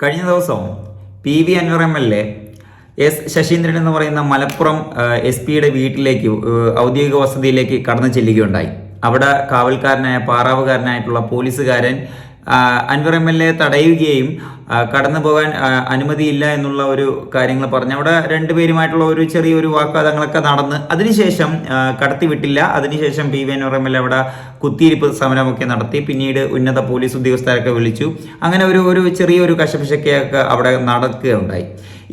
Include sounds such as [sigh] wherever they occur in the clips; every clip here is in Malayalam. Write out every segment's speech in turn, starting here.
കഴിഞ്ഞ ദിവസം P V Anvar M L A S Sasheendran എന്ന് പറയുന്ന മലപ്പുറം എസ് പിയുടെ വീട്ടിലേക്ക് ഔദ്യോഗിക വസതിയിലേക്ക് കടന്നു ചെല്ലുകയുണ്ടായി. അവിടെ കാവൽക്കാരനായ പാറാവുകാരനായിട്ടുള്ള പോലീസുകാരൻ അൻവർ എം എൽ എ തടയുകയും കടന്നു പോകാൻ അനുമതിയില്ല എന്നുള്ള ഒരു കാര്യങ്ങൾ പറഞ്ഞു. അവിടെ രണ്ടുപേരുമായിട്ടുള്ള ഒരു ചെറിയൊരു വാക്വാദങ്ങളൊക്കെ നടന്ന് അതിനുശേഷം കടത്തിവിട്ടില്ല. അതിനുശേഷം P V Anvar M L A അവിടെ കുത്തിയിരിപ്പ് സമരമൊക്കെ നടത്തി. പിന്നീട് ഉന്നത പോലീസ് ഉദ്യോഗസ്ഥരൊക്കെ വിളിച്ചു. അങ്ങനെ ഒരു ഒരു ചെറിയൊരു കശപിശക്കയൊക്കെ അവിടെ നടക്കുകയുണ്ടായി.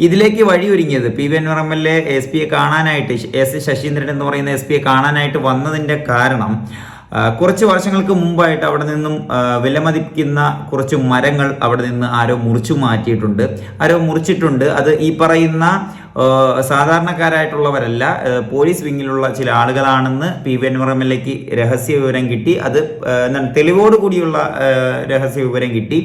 ഇതിലേക്ക് വഴിയൊരുങ്ങിയത് P V Anvar M L A S പിയെ കാണാനായിട്ട് എസ് ശശീന്ദ്രൻ എന്ന് പറയുന്ന എസ് പിയെ കാണാനായിട്ട് വന്നതിന്റെ കാരണം കുറച്ച് വർഷങ്ങൾക്ക് മുമ്പായിട്ട് അവിടെ നിന്നും വിലമതിക്കുന്ന കുറച്ച് മരങ്ങൾ അവിടെ നിന്ന് ആരോ മുറിച്ചു മാറ്റിയിട്ടുണ്ട്. ആരോ മുറിച്ചിട്ടുണ്ട്. അത് ഈ പറയുന്ന സാധാരണക്കാരായിട്ടുള്ളവരല്ല പോലീസ് വിങ്ങിലുള്ള ചില ആളുകളാണെന്ന് P V Anvar M L എക്ക് രഹസ്യ വിവരം കിട്ടി. അത് എന്താണ് തെളിവോട് കൂടിയുള്ള രഹസ്യ വിവരം കിട്ടി.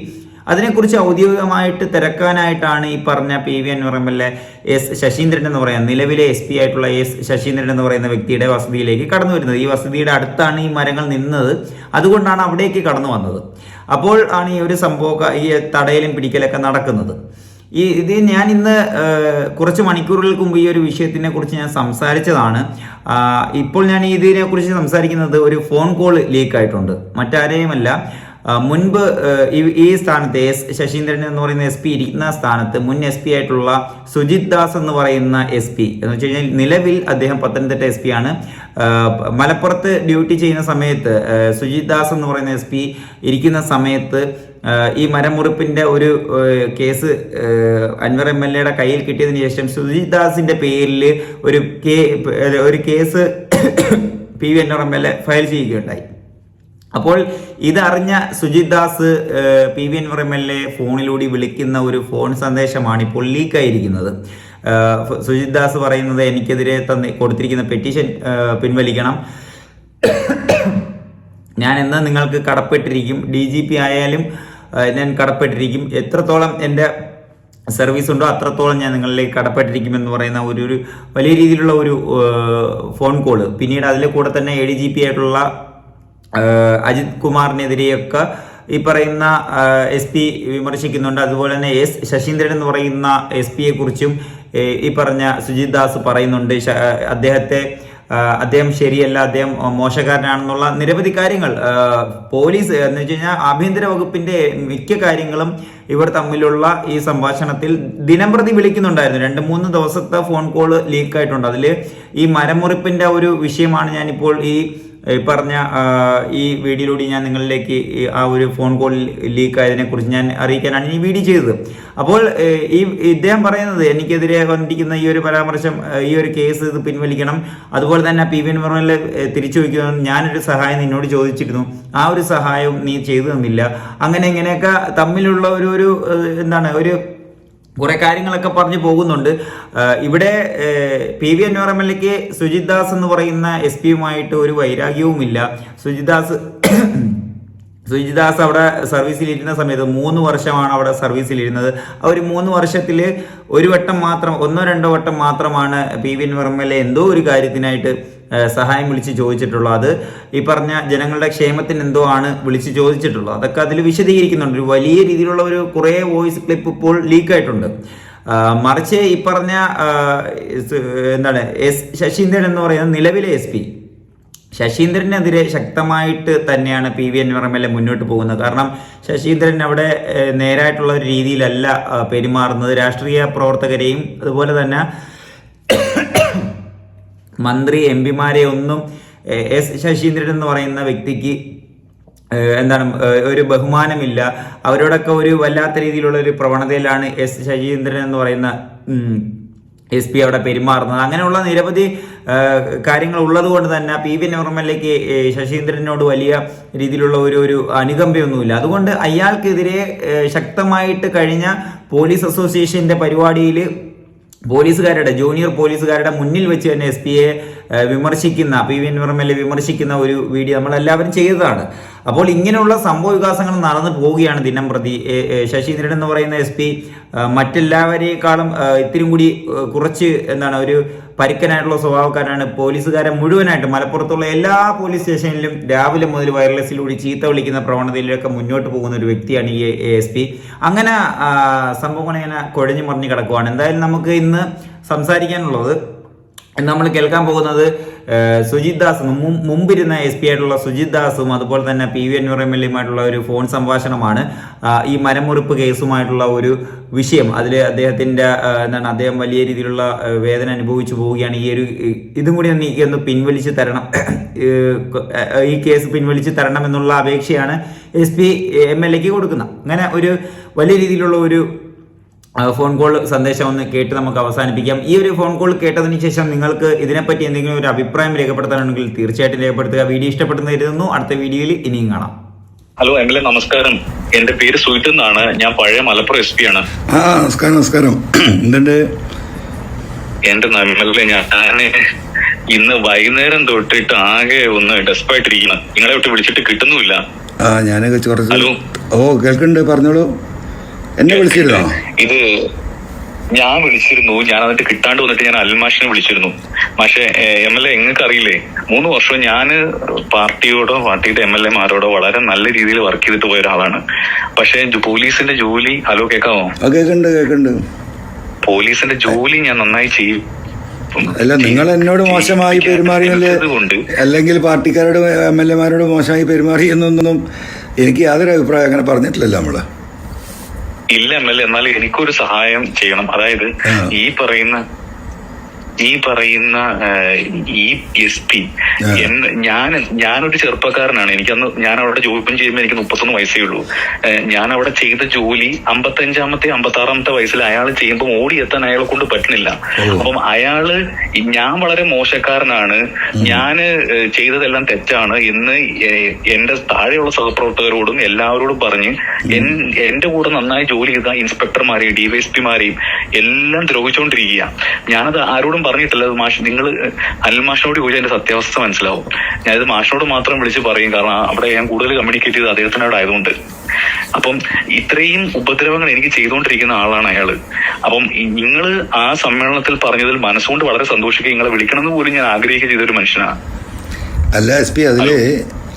അതിനെക്കുറിച്ച് ഔദ്യോഗികമായിട്ട് തിരക്കാനായിട്ടാണ് ഈ പറഞ്ഞ P V Anvar M L A S Sasheendran എന്ന് പറയുന്ന നിലവിലെ എസ് പി ആയിട്ടുള്ള എസ് ശശീന്ദ്രൻ എന്ന് പറയുന്ന വ്യക്തിയുടെ വസതിയിലേക്ക് കടന്നു വരുന്നത്. ഈ വസതിയുടെ അടുത്താണ് ഈ മരങ്ങൾ നിന്നത്. അതുകൊണ്ടാണ് അവിടേക്ക് കടന്നു വന്നത്. അപ്പോൾ ആണ് ഈ ഒരു സംഭവം ഈ തടയലും പിടിക്കലൊക്കെ നടക്കുന്നത്. ഈ ഇത് ഞാൻ ഇന്ന് കുറച്ച് മണിക്കൂറുകൾക്ക് മുമ്പ് ഈ ഒരു വിഷയത്തിനെ കുറിച്ച് ഞാൻ സംസാരിച്ചതാണ്. ഇപ്പോൾ ഞാൻ ഇതിനെ കുറിച്ച് സംസാരിക്കുന്നത് ഒരു ഫോൺ കോൾ ലീക്ക് ആയിട്ടുണ്ട് മറ്റാരെയുമല്ല. മുൻപ് ഈ- സ്ഥാനത്ത് എസ് ശശീന്ദ്രൻ എന്ന് പറയുന്ന എസ് പി ഇരിക്കുന്ന സ്ഥാനത്ത് മുൻ എസ് പി ആയിട്ടുള്ള സുജിത് ദാസ് എന്ന് പറയുന്ന എസ് പി. എന്ന് വെച്ച് കഴിഞ്ഞാൽ നിലവിൽ അദ്ദേഹം പത്തനംതിട്ട എസ് പി ആണ്. മലപ്പുറത്ത് ഡ്യൂട്ടി ചെയ്യുന്ന സമയത്ത് സുജിത് ദാസ് എന്ന് പറയുന്ന എസ് പി ഇരിക്കുന്ന സമയത്ത് ഈ മരമുറിപ്പിന്റെ ഒരു കേസ് അൻവർ എം എൽ എയുടെ കയ്യിൽ കിട്ടിയതിന് ശേഷം സുജിത് ദാസിന്റെ പേരിൽ ഒരു കേ ഒരു case P V Anvar M L A file ചെയ്യുകയുണ്ടായി. അപ്പോൾ ഇതറിഞ്ഞ Sujith Das P V Anvar M L A ഫോണിലൂടെ വിളിക്കുന്ന ഒരു ഫോൺ സന്ദേശമാണ് ഇപ്പോൾ ലീക്കായിരിക്കുന്നത്. സുജിത് ദാസ് പറയുന്നത് എനിക്കെതിരെ തന്നെ കൊടുത്തിരിക്കുന്ന പെറ്റീഷൻ പിൻവലിക്കണം. ഞാൻ എന്ന് നിങ്ങൾക്ക് കടപ്പെട്ടിരിക്കും. ഡി ജി പി ആയാലും ഞാൻ കടപ്പെട്ടിരിക്കും. എത്രത്തോളം എന്റെ സർവീസ് ഉണ്ടോ അത്രത്തോളം ഞാൻ നിങ്ങളിലേക്ക് കടപ്പെട്ടിരിക്കും എന്ന് പറയുന്ന ഒരു ഒരു വലിയ രീതിയിലുള്ള ഒരു ഫോൺ കോൾ. പിന്നീട് അതിലെ കൂടെ തന്നെ എ ഡി ജി പി ആയിട്ടുള്ള അജിത് കുമാറിനെതിരെയൊക്കെ ഈ പറയുന്ന എസ് പി വിമർശിക്കുന്നുണ്ട്. അതുപോലെ തന്നെ എസ് ശശീന്ദ്രൻ എന്ന് പറയുന്ന എസ് പിയെ കുറിച്ചും ഈ പറഞ്ഞ സുജിത് ദാസ് പറയുന്നുണ്ട്. അദ്ദേഹത്തെ അദ്ദേഹം ശരിയല്ല അദ്ദേഹം മോശക്കാരനാണെന്നുള്ള നിരവധി കാര്യങ്ങൾ പോലീസ് എന്ന് വെച്ച് കഴിഞ്ഞാൽ ആഭ്യന്തര വകുപ്പിന്റെ മിക്ക കാര്യങ്ങളും ഇവർ തമ്മിലുള്ള ഈ സംഭാഷണത്തിൽ ദിനംപ്രതി വിളിക്കുന്നുണ്ടായിരുന്നു. രണ്ട് മൂന്ന് ദിവസത്തെ ഫോൺ കോൾ ലീക്ക് ആയിട്ടുണ്ട് അതിൽ ഈ മരമുറിപ്പിന്റെ ഒരു വിഷയമാണ് ഞാനിപ്പോൾ ഈ പറഞ്ഞ ഈ വീഡിയോയിലൂടെ ഞാൻ നിങ്ങളിലേക്ക് ആ ഒരു ഫോൺ കോൾ ലീക്ക് ആയതിനെ കുറിച്ച് ഞാൻ അറിയിക്കാനാണ് ഈ വീഡിയോ ചെയ്തത്. അപ്പോൾ ഈ ഇദ്ദേഹം പറയുന്നത് എനിക്കെതിരെ വന്നിരിക്കുന്ന ഈ ഒരു പരാമർശം ഈ ഒരു കേസ് ഇത് പിൻവലിക്കണം. അതുപോലെ തന്നെ പി വി എൻ തിരിച്ചു വയ്ക്കണം ഞാനൊരു സഹായം നിന്നോട് ചോദിച്ചിരുന്നു. ആ ഒരു സഹായവും നീ ചെയ്തു തന്നില്ല. അങ്ങനെ ഇങ്ങനെയൊക്കെ തമ്മിലുള്ള ഒരു ഒരു എന്താണ് ഒരു കുറെ കാര്യങ്ങളൊക്കെ പറഞ്ഞു പോകുന്നുണ്ട്. ഇവിടെ പി വി എക്ക് സുജിത് ദാസ് എന്ന് പറയുന്ന എസ് പിയുമായിട്ട് ഒരു വൈരാഗ്യവുമില്ല. സുജിത് ദാസ് സുജിത് ദാസ് അവിടെ സർവീസിലിരുന്ന സമയത്ത് മൂന്ന് വർഷമാണ് അവിടെ സർവീസിലിരുന്നത്. ആ ഒരു മൂന്ന് വർഷത്തിൽ ഒരു വട്ടം മാത്രം ഒന്നോ രണ്ടോ വട്ടം മാത്രമാണ് പി വി എ എന്തോ ഒരു കാര്യത്തിനായിട്ട് സഹായം വിളിച്ച് ചോദിച്ചിട്ടുള്ളത്. അത് ഈ പറഞ്ഞ ജനങ്ങളുടെ ക്ഷേമത്തിന് എന്തോ ആണ് വിളിച്ച് ചോദിച്ചിട്ടുള്ളത്. അതൊക്കെ അതിൽ വിശദീകരിക്കുന്നുണ്ട്. ഒരു വലിയ രീതിയിലുള്ള ഒരു കുറേ വോയിസ് ക്ലിപ്പ് ഇപ്പോൾ ലീക്ക് ആയിട്ടുണ്ട്. ആ, മറിച്ച് ഈ പറഞ്ഞ എന്താണ് എസ് ശശീന്ദ്രൻ എന്ന് പറയുന്ന നിലവിലെ എസ് പി. ശശീന്ദ്രനെതിരെ ശക്തമായിട്ട് തന്നെയാണ് P V Anvar M L A മുന്നോട്ട് പോകുന്നത്. കാരണം ശശീന്ദ്രൻ അവിടെ നേരായിട്ടുള്ള ഒരു രീതിയിലല്ല പെരുമാറുന്നത്. രാഷ്ട്രീയ പ്രവർത്തകരെയും അതുപോലെ തന്നെ മന്ത്രി എം പിമാരെ ഒന്നും എസ് ശശീന്ദ്രൻ എന്ന് പറയുന്ന വ്യക്തിക്ക് എന്താണ് ഒരു ബഹുമാനമില്ല. അവരോടൊക്കെ ഒരു വല്ലാത്ത രീതിയിലുള്ള ഒരു പ്രവണതയിലാണ് എസ് ശശീന്ദ്രൻ എന്ന് പറയുന്ന എസ് പി അവിടെ പെരുമാറുന്നത്. അങ്ങനെയുള്ള നിരവധി കാര്യങ്ങൾ ഉള്ളത് കൊണ്ട് തന്നെ പി വി നോർമലിലേക്ക് ശശീന്ദ്രനോട് വലിയ രീതിയിലുള്ള ഒരു ഒരു അനുകമ്പയൊന്നുമില്ല. അതുകൊണ്ട് അയാൾക്കെതിരെ ശക്തമായിട്ട് കഴിഞ്ഞ പോലീസ് അസോസിയേഷന്റെ പരിപാടിയിൽ പോലീസുകാരുടെ ജൂനിയർ പോലീസുകാരുടെ മുന്നിൽ വെച്ച് തന്നെ എസ് പിയെ വിമർശിക്കുന്ന പി വി എൻവറമെല്ലെ വിമർശിക്കുന്ന ഒരു വീഡിയോ നമ്മൾ എല്ലാവരും ചെയ്തതാണ്. അപ്പോൾ ഇങ്ങനെയുള്ള സംഭവ വികാസങ്ങൾ നടന്നു പോവുകയാണ് ദിനം പ്രതി. ശശീന്ദ്രൻ എന്ന് പറയുന്ന എസ് പി മറ്റെല്ലാവരേക്കാളും ഇത്തിരി കൂടി കുറച്ച് എന്താണ് ഒരു പരുക്കനായിട്ടുള്ള സ്വഭാവക്കാരാണ് പോലീസുകാരെ മുഴുവനായിട്ട് മലപ്പുറത്തുള്ള എല്ലാ പോലീസ് സ്റ്റേഷനിലും രാവിലെ മുതൽ വയർലെസ്സിലൂടെ ചീത്ത വിളിക്കുന്ന പ്രവണതയിലൊക്കെ മുന്നോട്ട് പോകുന്ന ഒരു വ്യക്തിയാണ് ഈ എസ് പി. അങ്ങനെ സംഭവങ്ങൾ ഇങ്ങനെ കുഴഞ്ഞു മറിഞ്ഞ് കിടക്കുവാണ്. എന്തായാലും നമുക്ക് ഇന്ന് സംസാരിക്കാനുള്ളത് നമ്മൾ കേൾക്കാൻ പോകുന്നത് സുജിത് ദാസ് മുമ്പിരുന്ന എസ് പി ആയിട്ടുള്ള സുജിത് ദാസും അതുപോലെ തന്നെ P V Anvar M L എമായിട്ടുള്ള ഒരു ഫോൺ സംഭാഷണമാണ് ഈ മരമുറിപ്പ് കേസുമായിട്ടുള്ള ഒരു വിഷയം. അതിൽ അദ്ദേഹത്തിന്റെ എന്താണ് അദ്ദേഹം വലിയ രീതിയിലുള്ള വേദന അനുഭവിച്ചു പോവുകയാണ്. ഈ ഒരു ഇതും കൂടി ഒന്ന് ഒന്ന് പിൻവലിച്ച് തരണം ഈ കേസ് പിൻവലിച്ച് തരണം എന്നുള്ള അപേക്ഷയാണ് എസ് പി എം എൽ എക്ക് കൊടുക്കുന്നത്. അങ്ങനെ ഒരു വലിയ രീതിയിലുള്ള ഒരു ഫോൺ കോൾ സന്ദേശം ഒന്ന് കേട്ട് നമുക്ക് അവസാനിപ്പിക്കാം. ഈ ഒരു ഫോൺ കോൾ കേട്ടതിന് ശേഷം നിങ്ങൾക്ക് ഇതിനെപ്പറ്റി എന്തെങ്കിലും ഒരു അഭിപ്രായം രേഖപ്പെടുത്താനുണ്ടെങ്കിൽ തീർച്ചയായിട്ടും രേഖപ്പെടുത്തുക. വീഡിയോ ഇഷ്ടപ്പെടുന്ന കരുതുന്നു. അടുത്ത വീഡിയോയിൽ ഇനിയും കാണാം. ഹലോ എം എൽ എ നമസ്കാരം. എന്റെ പേര് സുജിത്ത് എന്നാണ്. ഞാൻ പഴയ മലപ്പുറം എസ് പി ആണ്. ആ നമസ്കാരം നമസ്കാരം. എന്തുണ്ട്? എന്റെ നമ്മളെ ഞാൻ ഇന്ന് വൈകുന്നേരം തൊട്ടിട്ട് ആകെ ഒന്ന് ഡെസ്പായിട്ടിരിക്കണം നിങ്ങളെ വിട്ട് വിളിച്ചിട്ട് കിട്ടുന്നുമില്ല. ആ ഞാനൊക്കെ കുറച്ച് ഹലോ. ഓ കേൾക്കുന്നുണ്ട് പറഞ്ഞോളൂ. എന്നെ വിളിച്ചിരുന്നോ? ഇത് ഞാൻ വിളിച്ചിരുന്നു. ഞാൻ എന്നിട്ട് കിട്ടാണ്ട് വന്നിട്ട് ഞാൻ അൽമാഷിനെ വിളിച്ചിരുന്നു. പക്ഷേ എം എൽ എ നിങ്ങൾക്ക് അറിയില്ലേ മൂന്ന് വർഷം ഞാൻ പാർട്ടിയോടോ പാർട്ടിയുടെ എം എൽ എമാരോടോ വളരെ നല്ല രീതിയിൽ വർക്ക് ചെയ്തിട്ട് പോയ ഒരാളാണ്. പക്ഷേ പോലീസിന്റെ ജോലി ഹലോ കേൾക്കാമോ ആ കേൾക്കുന്നുണ്ട് കേൾക്കുന്നുണ്ട് പോലീസിന്റെ ജോലി ഞാൻ നന്നായി ചെയ്യും. അല്ല നിങ്ങൾ എന്നോട് മോശമായി പെരുമാറിയല്ലേ അല്ലെങ്കിൽ പാർട്ടിക്കാരോട് എം എൽ എമാരോട് മോശമായി പെരുമാറി എന്നൊന്നും എനിക്ക് യാതൊരു അഭിപ്രായം അങ്ങനെ പറഞ്ഞിട്ടില്ലല്ലോ നമ്മൾ. ഇല്ല എം എൽ എ എന്നാൽ എനിക്കൊരു സഹായം ചെയ്യണം. അതായത് ഈ പറയുന്ന ഈ പറയുന്ന ഇ എസ് പി. ഞാൻ ഞാനൊരു ചെറുപ്പക്കാരനാണ്. എനിക്കന്ന് ഞാൻ അവിടെ ജോലി ചെയ്യുമ്പോൾ എനിക്ക് മുപ്പത്തൊന്ന് വയസ്സേ ഉള്ളൂ. ഞാൻ അവിടെ ചെയ്ത ജോലി അമ്പത്തഞ്ചാമത്തെ അമ്പത്തി ആറാമത്തെ വയസ്സിൽ അയാൾ ചെയ്യുമ്പോൾ ഓടിയെത്താൻ അയാളെ കൊണ്ട് പറ്റുന്നില്ല. അപ്പം അയാൾ ഞാൻ വളരെ മോശക്കാരനാണ്. ഞാൻ ചെയ്തതെല്ലാം തെറ്റാണ് എന്ന് എന്റെ താഴെയുള്ള സഹപ്രവർത്തകരോടും എല്ലാവരോടും പറഞ്ഞ് എന്റെ കൂടെ നന്നായി ജോലി ചെയ്ത ഇൻസ്പെക്ടർമാരെയും ഡിവൈഎസ്പിമാരെയും എല്ലാം ദ്രോഹിച്ചുകൊണ്ടിരിക്കുക ഞാനത് ആരോടും പറഞ്ഞിട്ടില്ല അത് മാഷ് നിങ്ങൾ അൽമാഷിനോട് ചോദിച്ചാൽ എന്റെ സത്യാവസ്ഥ മനസ്സിലാവും. ഞാനിത് മാഷിനോട് മാത്രം വിളിച്ച് പറയും. കാരണം അവിടെ ഞാൻ കൂടുതൽ കമ്മ്യൂണിക്കേറ്റ് ചെയ്ത് അദ്ദേഹത്തിനോട് ആയതുകൊണ്ട്. അപ്പം ഇത്രയും ഉപദ്രവങ്ങൾ എനിക്ക് ചെയ്തുകൊണ്ടിരിക്കുന്ന ആളാണ് അയാൾ. അപ്പം നിങ്ങൾ ആ സമ്മേളനത്തിൽ പറഞ്ഞതിൽ മനസ്സുകൊണ്ട് വളരെ സന്തോഷിക്കുക. നിങ്ങളെ വിളിക്കണമെന്ന് പോലും ഞാൻ ആഗ്രഹിക്കുക ചെയ്തൊരു മനുഷ്യനാണ്. അല്ല എസ് പി അതിൽ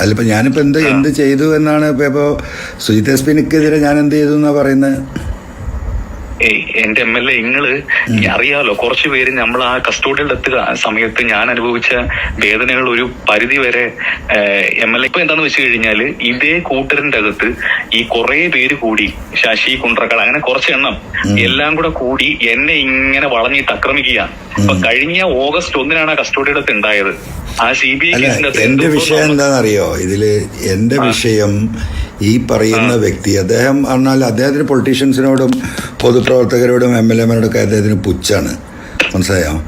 അല്ലിപ്പോ ഞാനിപ്പോ എന്ത് എന്ത് ചെയ്തു എന്നാണ് ഇപ്പൊ ഇപ്പോ സുജിത് എസ് പിനെതിരെ ഞാൻ എന്ത് ചെയ്തു എന്നാ പറയുന്നത് എന്റെ എം എൽ എ നിങ്ങൾ അറിയാലോ കുറച്ചു പേര് നമ്മൾ ആ കസ്റ്റോഡിയിൽ എത്തുക സമയത്ത് ഞാൻ അനുഭവിച്ച വേദനകൾ ഒരു പരിധി വരെ എം എൽ എ ഇപ്പൊ എന്താന്ന് വെച്ച് കഴിഞ്ഞാൽ ഇതേ കൂട്ടറിന്റെ അകത്ത് ഈ കുറെ പേര് കൂടി ശശി കുണ്ട്രക്കാട് അങ്ങനെ കുറച്ച് എണ്ണം എല്ലാം കൂടെ കൂടി എന്നെ ഇങ്ങനെ വളഞ്ഞിട്ട് ആക്രമിക്കുക അപ്പൊ കഴിഞ്ഞ ഓഗസ്റ്റ് ഒന്നിനാണ് ആ കസ്റ്റോഡിയിൽ അകത്ത് ഉണ്ടായത്. എന്റെ വിഷയം എന്താണെന്നറിയോ? ഇതിൽ എന്റെ വിഷയം ഈ പറയുന്ന വ്യക്തി അദ്ദേഹം പറഞ്ഞാൽ അദ്ദേഹത്തിന് പൊളിറ്റീഷ്യൻസിനോടും പൊതുപ്രവർത്തകരോടും എം എൽ എമാരോടൊക്കെ അദ്ദേഹത്തിന് പുച്ഛാണ്. മനസ്സിലായോ?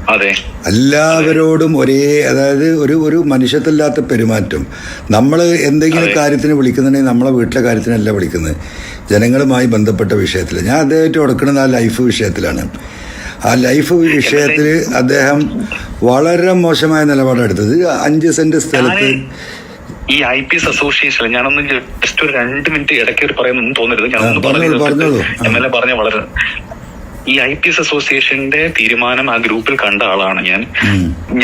എല്ലാവരോടും ഒരേ അതായത് ഒരു ഒരു മനുഷ്യത്തില്ലാത്ത പെരുമാറ്റം. നമ്മൾ എന്തെങ്കിലും. കാര്യത്തിന് വിളിക്കുന്നുണ്ടെങ്കിൽ നമ്മളെ വീട്ടിലെ കാര്യത്തിനല്ല വിളിക്കുന്നത്. ജനങ്ങളുമായി ബന്ധപ്പെട്ട വിഷയത്തിൽ ഞാൻ അദ്ദേഹമായിട്ട് കൊടുക്കുന്നത് ആ ലൈഫ് വിഷയത്തിലാണ്. ആ ലൈഫ് വിഷയത്തിൽ അദ്ദേഹം വളരെ മോശമായ നിലപാടെടുത്തത് അഞ്ച് സെന്റ് സ്ഥലത്ത് ഈ ഐ പി എസ് അസോസിയേഷൻ ഞാനൊന്ന് ജസ്റ്റ് ഒരു രണ്ട് മിനിറ്റ് ഇടയ്ക്ക് ഒരു പറയുന്നൊന്നും തോന്നരുത് ഞാനൊന്ന് പറഞ്ഞു. എം എൽ എ പറഞ്ഞ വളരെ ഈ ഐ പി എസ് അസോസിയേഷന്റെ തീരുമാനം ആ ഗ്രൂപ്പിൽ കണ്ട ആളാണ് ഞാൻ.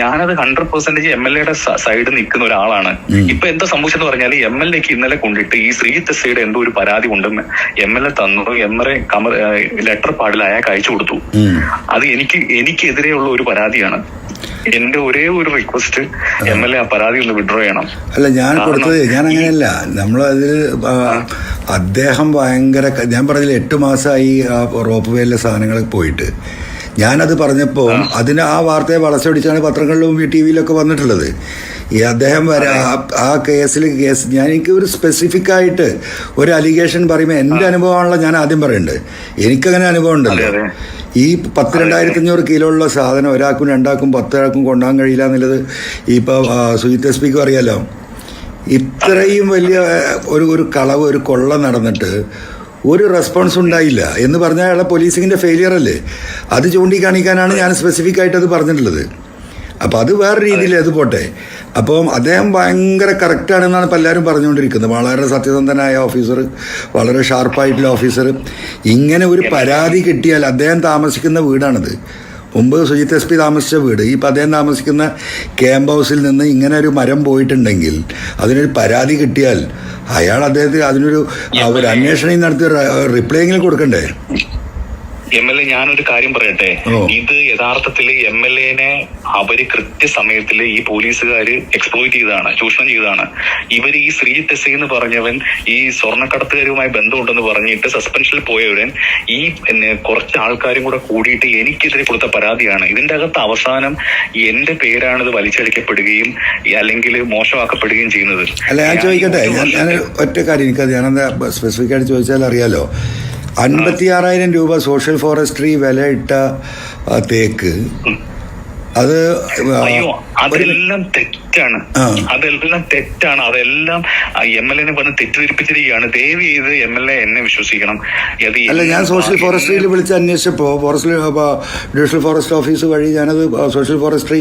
ഞാനത് ഹൺഡ്രഡ് പെർസെന്റേജ് എം എൽ എയുടെ സൈഡ് നിൽക്കുന്ന ഒരാളാണ്. ഇപ്പൊ എന്താ സംഭവിച്ചെന്ന് പറഞ്ഞാൽ എം എൽ എക്ക് ഇന്നലെ കൊണ്ടിട്ട് ഈ ശ്രീ തെസ്സയുടെ എന്തോ ഒരു പരാതി ഉണ്ടെന്ന് എം എൽ എ തന്നു എം എൽ എ ലെറ്റർ പാടിൽ അയാൾക്ക് അയച്ചു കൊടുത്തു. അത് എനിക്ക് എനിക്കെതിരെയുള്ള ഒരു പരാതിയാണ് എന്റെ ഒരേ ഒരു റിക്വസ്റ്റ് എം എൽ എ ആ പരാതി ഒന്ന് വിഡ്രോ ചെയ്യണം. അല്ല ഞാൻ കൊടുത്തത് ഞാൻ അങ്ങനെയല്ല നമ്മളതിൽ അദ്ദേഹം ഭയങ്കര ഞാൻ പറഞ്ഞില്ല എട്ട് മാസമായി ആ റോപ്പ് വേയിലെ സാധനങ്ങളൊക്കെ പോയിട്ട്. ഞാനത് പറഞ്ഞപ്പോൾ അതിന് ആ വാർത്തയെ വളച്ചൊടിച്ചാണ് പത്രങ്ങളിലും ടി വിയിലൊക്കെ വന്നിട്ടുള്ളത്. ഈ അദ്ദേഹം വരെ ആ- കേസിൽ കേസ് ഞാൻ എനിക്ക് ഒരു സ്പെസിഫിക് ആയിട്ട് ഒരു അലിഗേഷൻ പറയുമ്പോൾ എന്റെ അനുഭവമാണല്ലോ ഞാൻ ആദ്യം പറയുന്നുണ്ട് എനിക്കങ്ങനെ അനുഭവം ഉണ്ടല്ലോ. ഈ പത്ത് രണ്ടായിരത്തി അഞ്ഞൂറ് കിലോ ഉള്ള സാധനം ഒരാൾക്കും രണ്ടാൾക്കും പത്തൊരാൾക്കും കൊണ്ടുപോകാൻ കഴിയില്ല എന്നുള്ളത് ഇപ്പോൾ സുജിത് എസ് പിക്കും അറിയാലോ. ഇത്രയും വലിയ ഒരു ഒരു കളവ് ഒരു കൊള്ള നടന്നിട്ട് ഒരു റെസ്പോൺസ് ഉണ്ടായില്ല. എന്ന് പറഞ്ഞാൽ അയാളെ പോലീസിങ്ങിന്റെ ഫെയിലിയർ അല്ലേ? അത് ചൂണ്ടിക്കാണിക്കാനാണ് ഞാൻ സ്പെസിഫിക് ആയിട്ട് അത് പറഞ്ഞിട്ടുള്ളത്. അപ്പോൾ അത് വേറെ രീതിയിൽ അത് പോട്ടെ. അപ്പം അദ്ദേഹം ഭയങ്കര കറക്റ്റാണെന്നാണ് ഇപ്പം എല്ലാവരും പറഞ്ഞുകൊണ്ടിരിക്കുന്നത്. വളരെ സത്യസന്ധനായ ഓഫീസർ വളരെ ഷാർപ്പായിട്ടുള്ള ഓഫീസർ ഇങ്ങനെ ഒരു പരാതി കിട്ടിയാൽ അദ്ദേഹം താമസിക്കുന്ന വീടാണിത്. മുമ്പ് സുജിത് എസ് പി താമസിച്ച വീട്. ഈ അദ്ദേഹം താമസിക്കുന്ന ക്യാമ്പ് ഹൗസിൽ നിന്ന് ഇങ്ങനെ ഒരു മരം പോയിട്ടുണ്ടെങ്കിൽ അതിനൊരു പരാതി കിട്ടിയാൽ അയാൾ അദ്ദേഹത്തിന് അതിനൊരു ഒരു അന്വേഷണം നടത്തി റിപ്ലൈ എങ്കിലും കൊടുക്കണ്ടേ? എം എൽ എ ഞാനൊരു കാര്യം പറയട്ടെ? ഇത് യഥാർത്ഥത്തിൽ എം എൽ എനെ അവർ കൃത്യസമയത്തിൽ ഈ പോലീസുകാര് എക്സ്പ്ലോയിറ്റ് ചെയ്തതാണ് ചൂഷണം ചെയ്തതാണ്. ഇവർ ഈ ശ്രീ എസ് എന്ന് പറഞ്ഞവൻ ഈ സ്വർണക്കടത്തുകാരുമായി ബന്ധമുണ്ടെന്ന് പറഞ്ഞിട്ട് സസ്പെൻഷനിൽ പോയവരൻ ഈ കുറച്ച് ആൾക്കാരും കൂടെ കൂടിയിട്ട് എനിക്കെതിരെ കൊടുത്ത പരാതിയാണ്. ഇതിന്റെ അകത്ത് അവസാനം എന്റെ പേരാണ് ഇത് വലിച്ചടിക്കപ്പെടുകയും അല്ലെങ്കിൽ മോശമാക്കപ്പെടുകയും ചെയ്യുന്നത്. അല്ല ഞാൻ ചോദിക്കട്ടെ? ഞാൻ ഒറ്റ കാര്യം എനിക്കത് ഞാനെന്താ സ്പെസിഫിക് ആയിട്ട് ചോദിച്ചാൽ അറിയാലോ അൻപത്തി ആറായിരം രൂപ സോഷ്യൽ ഫോറസ്ട്രി വില ഇട്ട തേക്ക്. അത് അയ്യോ അതെല്ലാം തെറ്റാണ്. അതെല്ലാം തെറ്റാണ്. അതെല്ലാം എം എൽ എനെ പറഞ്ഞ് തെറ്റിദ്ധരിപ്പിച്ചിരിക്കുകയാണ്. ദയവ് ചെയ്ത് എം എൽ എ എന്നെ വിശ്വസിക്കണം. അല്ല ഞാൻ സോഷ്യൽ ഫോറസ്ട്രിയിൽ വിളിച്ച് അന്വേഷിച്ചപ്പോൾ ഫോറസ്റ്റിൽ ഡിവിഷണൽ ഫോറസ്റ്റ് ഓഫീസ് വഴി ഞാനത് സോഷ്യൽ ഫോറസ്ട്രി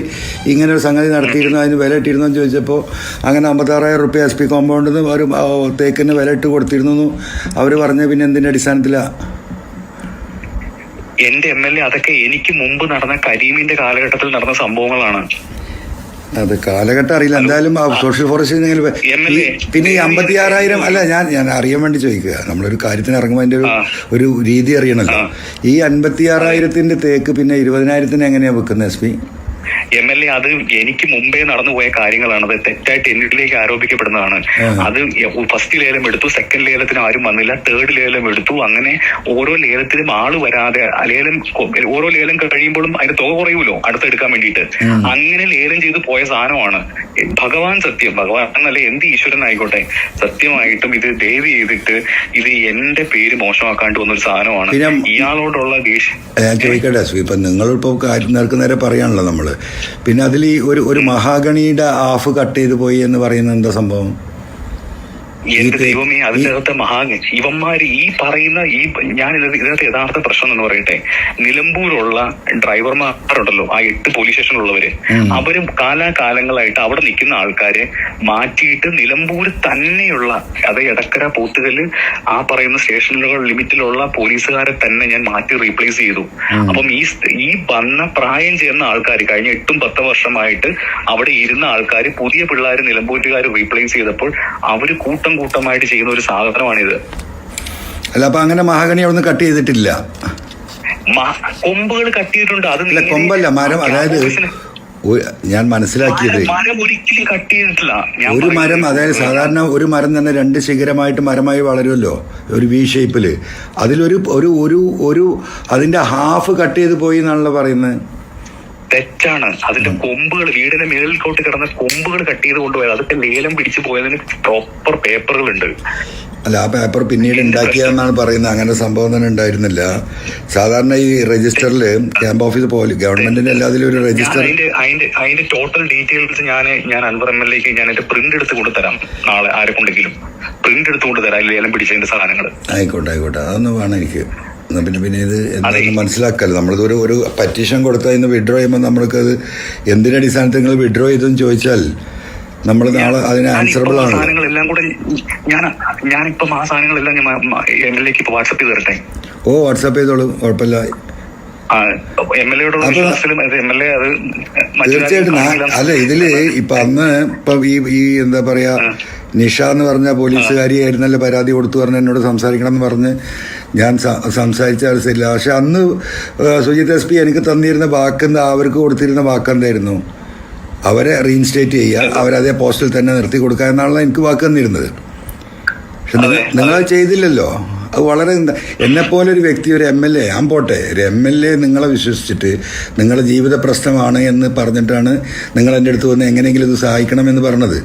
ഇങ്ങനെ ഒരു സംഗതി നടത്തിയിരുന്നു അതിന് വില ഇട്ടിരുന്നു എന്ന് ചോദിച്ചപ്പോൾ അങ്ങനെ അമ്പത്താറായിരം റുപ്യ എസ് പി കോമ്പൗണ്ടിൽ നിന്ന് അവർ തേക്കിന് വില ഇട്ട് കൊടുത്തിരുന്നു അവർ പറഞ്ഞ പിന്നെ എന്തിന്റെ അടിസ്ഥാനത്തിലാണ് എന്റെ എം എൽ എ അതൊക്കെ എനിക്ക് മുമ്പ് നടന്ന കരീമിന്റെ കാലഘട്ടത്തിൽ നടന്ന സംഭവങ്ങളാണ്. അത് കാലഘട്ടം അറിയില്ല. എന്തായാലും സോഷ്യൽ ഫോറസ്റ്റ്. പിന്നെ ഈ അമ്പത്തി ആറായിരം അല്ല ഞാൻ ഞാൻ അറിയാൻ വേണ്ടി ചോദിക്കുക. നമ്മളൊരു കാര്യത്തിന് ഇറങ്ങുമ്പോൾ അതിന്റെ ഒരു ഒരു രീതി അറിയണല്ലോ. ഈ അൻപത്തി ആറായിരത്തിന്റെ തേക്ക് പിന്നെ ഇരുപതിനായിരത്തിന് എങ്ങനെയാ വെക്കുന്നത് S P? M L A അത് എനിക്ക് മുമ്പേ നടന്നു പോയ കാര്യങ്ങളാണ്. അത് തെറ്റായിട്ട് എന്നിലേക്ക് ആരോപിക്കപ്പെടുന്നതാണ്. അത് ഫസ്റ്റ് ലേലം എടുത്തു സെക്കൻഡ് ലേലത്തിന് ആരും വന്നില്ല തേർഡ് ലേലം എടുത്തു. അങ്ങനെ ഓരോ ലേലത്തിലും ആൾ വരാതെ ലേലം ഓരോ ലേലം കഴിയുമ്പോഴും അതിന്റെ തുക കുറയുമല്ലോ അടുത്തെടുക്കാൻ വേണ്ടിയിട്ട്. അങ്ങനെ ലേലം ചെയ്ത് പോയ സാധനമാണ്. ഭഗവാൻ സത്യം. ഭഗവാൻ എന്നല്ല എന്ത് ഈശ്വരൻ ആയിക്കോട്ടെ സത്യമായിട്ടും ഇത് ദയവ് ചെയ്തിട്ട് ഇത് എന്റെ പേര് മോശമാക്കാണ്ട് വന്നൊരു സാധനമാണ്. ഇയാളോടുള്ള ദേഷ്യം. ഞാൻ ചോദിക്കട്ടെ ഇപ്പൊ നിങ്ങളിപ്പോ നേരെ പറയാണല്ലോ നമ്മൾ പിന്നെ അതിൽ ഒരു ഒരു മഹാഗണിയുടെ ഹാഫ് കട്ട് ചെയ്ത് പോയി എന്ന് പറയുന്നത് എന്താ സംഭവം? എന്റെ ദൈവമേ അതിനകത്ത് മഹാ ഇവന്മാര് ഈ പറയുന്ന ഈ ഞാൻ ഇത് ഇതിനകത്ത് യഥാർത്ഥ പ്രശ്നം എന്ന് പറയട്ടെ. നിലമ്പൂരുള്ള ഡ്രൈവർമാരുണ്ടല്ലോ ആ എട്ട് പോലീസ് സ്റ്റേഷനിലുള്ളവര്. അവരും കാലാകാലങ്ങളായിട്ട് അവിടെ നിൽക്കുന്ന ആൾക്കാരെ മാറ്റിയിട്ട് നിലമ്പൂർ തന്നെയുള്ള അത് എടക്കര പോത്തുകൽ ആ പറയുന്ന സ്റ്റേഷനുകൾ ലിമിറ്റിലുള്ള പോലീസുകാരെ തന്നെ ഞാൻ മാറ്റി റീപ്ലേസ് ചെയ്തു. അപ്പം ഈ ഈ വന്ന പ്രായം ചെയ്യുന്ന ആൾക്കാർ കഴിഞ്ഞ എട്ടും പത്ത് വർഷമായിട്ട് അവിടെ ഇരുന്ന ആൾക്കാർ പുതിയ പിള്ളേർ നിലമ്പൂരുകാർ റീപ്ലേസ് ചെയ്തപ്പോൾ അവർ കൂട്ടം കൂട്ടമായിട്ട് ചെയ്യുന്ന ഒരു സാധനമാണിത്. അല്ല അപ്പൊ അങ്ങനെ മഹാഗണി അവിടെ കട്ട് ചെയ്തിട്ടില്ല? കൊമ്പുകൾ കട്ട് ചെയ്തിട്ടുണ്ട്. അത് കൊമ്പല്ല മരം അതായത് ഞാൻ മനസ്സിലാക്കിയത് കട്ട് ഒരു മരം അതായത് സാധാരണ ഒരു മരം തന്നെ രണ്ട് ശിഖരമായിട്ട് മരമായി വളരുമല്ലോ ഒരു വി ഷേപ്പിൽ അതിലൊരു ഒരു ഒരു ഒരു അതിന്റെ ഹാഫ് കട്ട് ചെയ്ത് പോയി എന്നാണല്ലോ പറയുന്നത്. തെറ്റാണ്. അതിന്റെ കൊമ്പുകൾ വീടിന്റെ മേളിൽക്കോട്ട് കിടന്ന കൊമ്പുകൾ കട്ട് ചെയ്ത് കൊണ്ടുപോയത്. അതൊക്കെ ലേലം പിടിച്ചു പോയതിന് പ്രോപ്പർ പേപ്പറുകളുണ്ട് അല്ല ആ പേപ്പർ പിന്നീട് ഉണ്ടാക്കിയതെന്നാണ് പറയുന്നത്. അങ്ങനെ സംഭവം തന്നെ ഉണ്ടായിരുന്നില്ല. സാധാരണ ഈ രജിസ്റ്ററിൽ ക്യാമ്പ് ഓഫീസ് പോലെ ഗവൺമെന്റിന്റെ എല്ലാത്തിലും ഒരു രജിസ്റ്റർ അതിന്റെ ടോട്ടൽ ഡീറ്റെയിൽസ് ഞാൻ ഞാൻ അൻവർ എം എൽ എക്ക് ഞാൻ എന്റെ പ്രിന്റ് എടുത്ത് കൊണ്ടുതരാം നാളെ ആരെ കൊണ്ടെങ്കിലും പ്രിന്റ് എടുത്ത് കൊണ്ടുതരാം ലേലം പിടിച്ചതിന്റെ സാധനങ്ങൾ ആയിക്കോട്ടെ ആയിക്കോട്ടെ. അതൊന്നും വേണം എനിക്ക്. പിന്നെ പിന്നെ ഇത് എന്താണെന്ന്. മനസ്സിലാക്കല്ലോ നമ്മളിത് ഒരു ഒരു പറ്റീഷൻ കൊടുത്താൽ ഇന്ന് വിഡ്രോ ചെയ്യുമ്പോൾ നമ്മൾക്കത് എന്തിന്റെ അടിസ്ഥാനത്തിൽ നിങ്ങൾ വിഡ്രോ ചെയ്തെന്ന് ചോദിച്ചാൽ നമ്മൾ നാളെ അതിന് ആൻസറബിൾ ആണ്. സാധനങ്ങളെല്ലാം കൂടെ ഞാൻ ഞാനിപ്പം ആ സാധനങ്ങളെല്ലാം ഞാൻ എം എൽ എക്ക് വാട്സപ്പ് ചെയ്ത് തരട്ടെ? ഓ വാട്സപ്പ് ചെയ്തോളൂ. കുഴപ്പമില്ല. എം എൽ എയോടുള്ള എം എൽ എ അത് തീർച്ചയായിട്ടും അല്ല ഇതിൽ ഇപ്പൊ അന്ന് ഇപ്പൊ ഈ ഈ എന്താ പറയാ നിഷ എന്ന് പറഞ്ഞ പോലീസുകാരിയായിരുന്നല്ലോ പരാതി കൊടുത്തു പറഞ്ഞ് എന്നോട് സംസാരിക്കണം എന്ന് പറഞ്ഞ് ഞാൻ സംസാരിച്ച അവസ്ഥയില്ല പക്ഷെ അന്ന് സുജിത് എസ് പി എനിക്ക് തന്നിരുന്ന വാക്ക് എന്താ അവർക്ക് കൊടുത്തിരുന്ന വാക്കെന്തായിരുന്നു? അവരെ റീഇൻസ്റ്റേറ്റ് ചെയ്യുക അവരതേ പോസ്റ്റിൽ തന്നെ നിർത്തി കൊടുക്കുക എന്നാണല്ലോ എനിക്ക് വാക്ക് തന്നിരുന്നത്. പക്ഷെ നിങ്ങൾ ചെയ്തില്ലല്ലോ. അത് വളരെ എന്നെ പോലെ ഒരു വ്യക്തി ഒരു എം എൽ എ ഞാൻ പോട്ടെ ഒരു എം എൽ എ നിങ്ങളെ വിശ്വസിച്ചിട്ട് നിങ്ങളുടെ ജീവിത പ്രശ്നമാണ് എന്ന് പറഞ്ഞിട്ടാണ് നിങ്ങൾ എന്റെ അടുത്ത് വന്ന് എങ്ങനെയെങ്കിലും ഇത് സഹായിക്കണമെന്ന് പറഞ്ഞത്.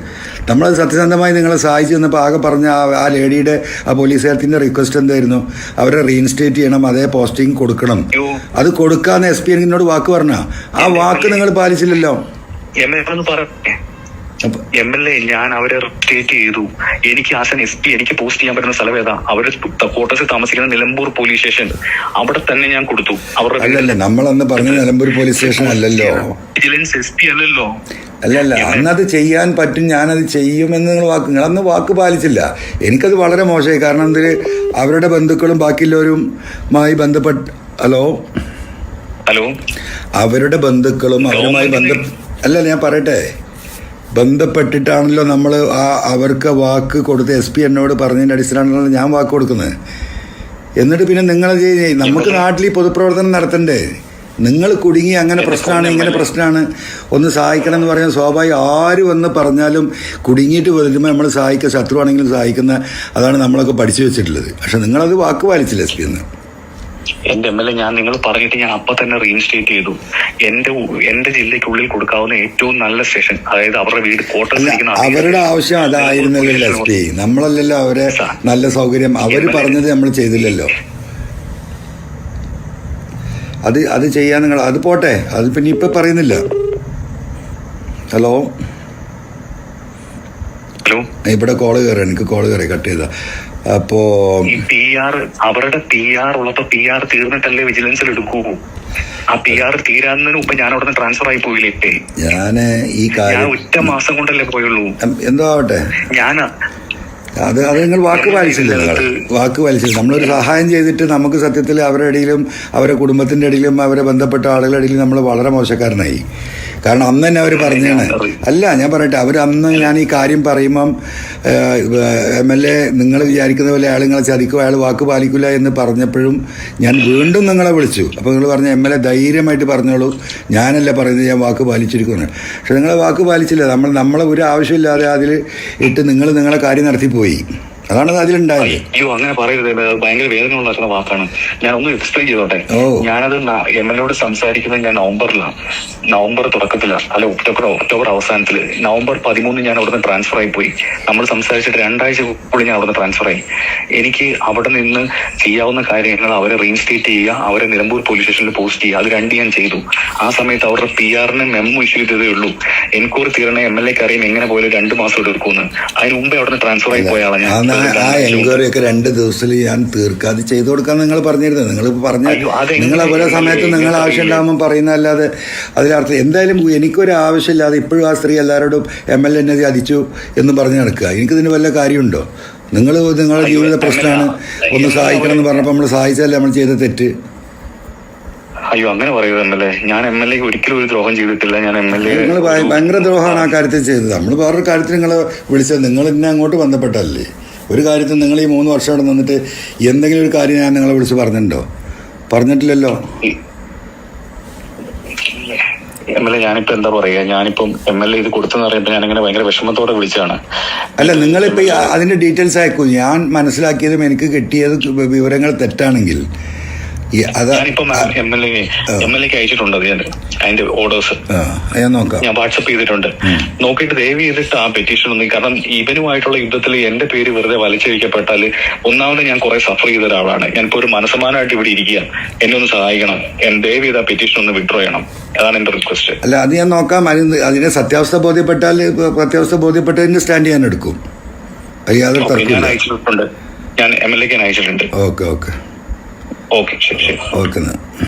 നമ്മളത് സത്യസന്ധമായി നിങ്ങളെ സഹായിച്ചു തന്നപ്പോൾ ആകെ പറഞ്ഞ ആ ആ ലേഡിയുടെ ആ പോലീസുകാരത്തിന്റെ റിക്വസ്റ്റ് എന്തായിരുന്നു? അവരെ റീഇൻസ്റ്റേറ്റ് ചെയ്യണം അതേ പോസ്റ്റിംഗ് കൊടുക്കണം. അത് കൊടുക്കാന്ന് എസ് പി എന്നോട് വാക്ക് പറഞ്ഞ. ആ വാക്ക് നിങ്ങൾ പാലിച്ചില്ലല്ലോ. എം എൽ എ ഞാൻ അവരെ സ്റ്റേറ്റ് ചെയ്തു. എനിക്ക് ആസ് എൻ എസ് പി എനിക്ക് പോസ്റ്റ് ചെയ്യാൻ പറ്റുന്ന സ്ഥലം ഏതാ? അവർ ക്വാർട്ടേഴ്സിൽ താമസിക്കുന്ന നിലമ്പൂർ പോലീസ് സ്റ്റേഷൻ അവിടെ തന്നെ ഞാൻ കൊടുത്തു. അവരുടെ അല്ലല്ല നമ്മളന്ന് പറഞ്ഞ നിലമ്പൂർ പോലീസ് സ്റ്റേഷൻ അല്ലല്ലോ. വിജിലൻസ് എസ് പി അല്ലല്ലോ. അല്ലല്ല അന്നത് ചെയ്യാൻ പറ്റും ഞാനത് ചെയ്യുമെന്ന് നിങ്ങൾ വാക്ക് നിങ്ങളന്ന് വാക്ക് പാലിച്ചില്ല. എനിക്കത് വളരെ മോശമായി. കാരണം എന്തിന്? അവരുടെ ബന്ധുക്കളും ബാക്കിയുള്ളവരുമായി ബന്ധപ്പെട്ട് ഹലോ? ഹലോ? അവരുടെ ബന്ധുക്കളും അവരുമായി ബന്ധ അല്ല ഞാൻ പറയട്ടെ. ബന്ധപ്പെട്ടിട്ടാണല്ലോ നമ്മൾ ആ അവർക്ക് വാക്ക് കൊടുത്ത് എസ് പി എന്നോട് പറഞ്ഞതിന്റെ അടിസ്ഥാനത്തിലാണ് ഞാൻ വാക്ക് കൊടുക്കുന്നത്. എന്നിട്ട് പിന്നെ നിങ്ങൾ നമുക്ക് നാട്ടിൽ ഈ പൊതുപ്രവർത്തനം നടത്തണ്ടേ? നിങ്ങൾ കുടുങ്ങി അങ്ങനെ പ്രശ്നമാണ് ഇങ്ങനെ പ്രശ്നമാണ്. ഒന്ന് സഹായിക്കണം എന്ന് പറയാൻ സ്വാഭാവികം ആര് വന്ന് പറഞ്ഞാലും കുടുങ്ങിയിട്ട് വരുമ്പോൾ നമ്മൾ സഹായിക്കുക ശത്രുവാണെങ്കിലും സഹായിക്കുന്ന അതാണ് നമ്മളൊക്കെ പഠിച്ചു വെച്ചിട്ടുള്ളത്. പക്ഷെ നിങ്ങളത് വാക്ക് പാലിച്ചില്ല എസ് പി എന്ന്. എന്റെ എം എൽ എ ഞാൻ നിങ്ങൾ പറഞ്ഞിട്ട് ഞാൻ അപ്പൊ തന്നെ റീഇൻസ്റ്റേറ്റ് ചെയ്തു. എന്റെ എന്റെ ജില്ലയ്ക്കുള്ളിൽ കൊടുക്കാവുന്ന ഏറ്റവും നല്ല സ്റ്റേഷൻ അതായത് അവരുടെ വീട് അല്ല അവരുടെ ആവശ്യം അതായിരുന്നല്ലോ എസ് പി. നമ്മളല്ലല്ലോ അവരെ നല്ല സൗകര്യം അവർ പറഞ്ഞത് നമ്മൾ ചെയ്തില്ലല്ലോ. അത് അത് ചെയ്യാൻ നിങ്ങൾ അത് പോട്ടെ. അത് പിന്നെ ഇപ്പൊ പറയുന്നില്ല. ഹലോ? ഹലോ? ഇവിടെ കോൾ കയറി എനിക്ക് കോൾ കയറി കട്ട് ചെയ്ത. അപ്പോ ഈ പി ആർ അവരുടെ പി ആർ ഉള്ളപ്പോ പി ആർ തീർന്നിട്ടല്ലേ വിജിലൻസിൽ എടുക്കൂ. ആ പി ആർ തീരാന്നതിന് മുമ്പ് ഞാൻ അവിടെ ട്രാൻസ്ഫർ ആയി പോയില്ലേ? ഞാൻ ഈ ഞാൻ കാര്യം ഒറ്റ മാസം കൊണ്ടല്ലേ പോയുള്ളൂ. എന്തോ ആവട്ടെ? ഞാൻ അത് അത് നിങ്ങൾ വാക്ക് പാലിച്ചില്ല നിങ്ങൾ. വാക്ക് പാലിച്ചില്ല. നമ്മളൊരു സഹായം ചെയ്തിട്ട് നമുക്ക് സത്യത്തിൽ അവരുടെ ഇടയിലും അവരുടെ കുടുംബത്തിന്റെ ഇടയിലും അവരെ ബന്ധപ്പെട്ട ആളുകളുടെ ഇടയിലും നമ്മൾ വളരെ മോശക്കാരനായി. കാരണം അന്ന് തന്നെ അവർ പറഞ്ഞാണ്. [laughs] അല്ല ഞാൻ പറയട്ടെ അവർ അന്ന് ഞാൻ ഈ കാര്യം പറയുമ്പം എം എൽ എ നിങ്ങൾ വിചാരിക്കുന്ന പോലെ അയാൾ നിങ്ങളെ ചതിക്കും അയാൾ വാക്ക് പാലിക്കില്ല എന്ന് പറഞ്ഞപ്പോഴും ഞാൻ വീണ്ടും നിങ്ങളെ വിളിച്ചു. അപ്പോൾ നിങ്ങൾ പറഞ്ഞ എം എൽ എ ധൈര്യമായിട്ട് പറഞ്ഞോളൂ. ഞാനല്ല പറയുന്നത് ഞാൻ വാക്ക് പാലിച്ചിരിക്കുന്നു പക്ഷെ നിങ്ങളെ വാക്ക് പാലിച്ചില്ല. നമ്മൾ നമ്മളെ ഒരു ആവശ്യമില്ലാതെ അതിൽ ഇട്ട് നിങ്ങൾ നിങ്ങളെ കാര്യം നടത്തിപ്പോയി. അതാണ് അതിലുണ്ടായത്. അയ്യോ അങ്ങനെ പറയരുത്. ഭയങ്കര വേദന ഉണ്ടാക്കുന്ന വാക്കാണ്. ഞാൻ ഒന്ന് എക്സ്പ്ലെയിൻ ചെയ്തോട്ടെ. ഞാനത് എം എൽ സംസാരിക്കുന്നത് ഞാൻ നവംബറിലാണ് നവംബർ തുടക്കത്തിലാണ് അല്ല ഒക്ടോബർ ഒക്ടോബർ അവസാനത്തിൽ നവംബർ പതിമൂന്ന് ഞാൻ അവിടുന്ന് ട്രാൻസ്ഫർ ആയി പോയി. നമ്മൾ സംസാരിച്ചിട്ട് രണ്ടാഴ്ച കൂടി ഞാൻ അവിടുന്ന് ട്രാൻസ്ഫർ ആയി. എനിക്ക് അവിടെ നിന്ന് ചെയ്യാവുന്ന കാര്യങ്ങൾ അവരെ റീഇൻസ്റ്റേറ്റ് ചെയ്യുക അവരെ നിലമ്പൂർ പോലീസ് സ്റ്റേഷനിൽ പോസ്റ്റ് ചെയ്യുക അത് രണ്ട് ഞാൻ ചെയ്തു. ആ സമയത്ത് അവരുടെ പി ആറിന് മെമ്മോ ഇഷ്യൂ ചെയ്തതേ ഉള്ളൂ. എൻക്വയറി തീരണ എം എൽ എക്ക് അറിയാം എങ്ങനെ പോയാലും രണ്ട് മാസം എടുക്കുമെന്ന്. അതിന് മുമ്പേ അവിടുന്ന് ട്രാൻസ്ഫർ ആയി പോയ ആളാണ് ഞാൻ. ആ എൻക്വയറി ഒക്കെ രണ്ട് ദിവസത്തിൽ ഞാൻ തീർക്കാം. അത് ചെയ്തു കൊടുക്കാൻ നിങ്ങൾ പറഞ്ഞിരുന്നത് നിങ്ങൾ പറഞ്ഞ നിങ്ങൾ ഓരോ സമയത്ത് നിങ്ങൾ ആവശ്യം ഉണ്ടാകുമ്പോൾ പറയുന്നതല്ലാതെ അതിലർത്ഥം എന്തായാലും എനിക്കൊരു ആവശ്യമില്ലാതെ ഇപ്പോഴും ആ സ്ത്രീ എല്ലാവരോടും എം എൽ എന്നെ ചതിച്ചു എന്ന് പറഞ്ഞ് നടക്കുക. എനിക്കിതിന് വല്ല കാര്യമുണ്ടോ? നിങ്ങൾ നിങ്ങളുടെ ജീവിത പ്രശ്നമാണ്. ഒന്ന് സഹായിക്കണം എന്ന് പറഞ്ഞപ്പോൾ നമ്മൾ സഹായിച്ചാൽ നമ്മൾ ചെയ്ത തെറ്റ്. അയ്യോ അങ്ങനെ എ ഞാൻ എം എൽ എ ഒരിക്കലും ഒരു ദ്രോഹം ചെയ്തിട്ടില്ല. ഞാൻ എം എൽ എ നിങ്ങൾ ഭയങ്കര ദ്രോഹമാണ് ആ കാര്യത്തിൽ ചെയ്തത്. നമ്മൾ വേറൊരു കാര്യത്തിൽ നിങ്ങൾ വിളിച്ചത്. നിങ്ങൾ ഇന്നെ അങ്ങോട്ട് ബന്ധപ്പെട്ടല്ലേ ഒരു കാര്യത്തിൽ നിങ്ങൾ ഈ മൂന്ന് വർഷം അവിടെ നിന്നിട്ട് എന്തെങ്കിലും ഒരു കാര്യം ഞാൻ നിങ്ങളെ വിളിച്ച് പറഞ്ഞിട്ടുണ്ടോ? പറഞ്ഞിട്ടില്ലല്ലോ? എം എൽ എ ഞാനിപ്പോ എന്താ പറയാ? ഞാനിപ്പം എം എൽ എ ഇത് കൊടുത്തെന്ന് പറയുമ്പോൾ ഞാൻ അങ്ങനെ ഭയങ്കര വിഷമത്തോടെ വിളിച്ചതാണ്. അല്ല നിങ്ങളിപ്പോ അതിന്റെ ഡീറ്റെയിൽസ് അയക്കൂ. ഞാൻ മനസ്സിലാക്കിയതും എനിക്ക് കിട്ടിയതും വിവരങ്ങൾ തെറ്റാണെങ്കിൽ. ഞാനിപ്പം M L A M L എക്ക് അയച്ചിട്ടുണ്ട് ഞാൻ അതിന്റെ ഓർഡേഴ്സ് ഞാൻ വാട്സപ്പ് ചെയ്തിട്ടുണ്ട്. നോക്കിയിട്ട് ദയവ് ചെയ്തിട്ട് ആ പെറ്റീഷൻ ഒന്ന് കാരണം ഇവനുമായിട്ടുള്ള യുദ്ധത്തിൽ എന്റെ പേര് വെറുതെ വലിച്ചഴിക്കപ്പെട്ടാൽ ഒന്നാമത് ഞാൻ കുറെ സഫർ ചെയ്ത ഒരാളാണ്. ഞാനിപ്പോ ഒരു മനസ്സമാനമായിട്ട് ഇവിടെ ഇരിക്കുക എന്നെ ഒന്ന് സഹായിക്കണം. ദയവ് ചെയ്ത് ആ പെറ്റീഷൻ ഒന്ന് വിഡ്രോ ചെയ്യണം. അതാണ് എന്റെ റിക്വസ്റ്റ് അല്ല അത് ഞാൻ നോക്കാം. അതിനെ സത്യാവസ്ഥ ബോധ്യപ്പെട്ടാൽ സത്യാവസ്ഥ ബോധ്യപ്പെട്ടതിന് സ്റ്റാൻഡ് ചെയ്യാൻ എടുക്കും. ഞാൻ അയച്ചിട്ടുണ്ട്. ഞാൻ എം എൽ എക്ക് അയച്ചിട്ടുണ്ട്. ഓക്കെ ഓക്കെ ഓക്കെ ശരി ശരി ഓക്കെ എന്നാൽ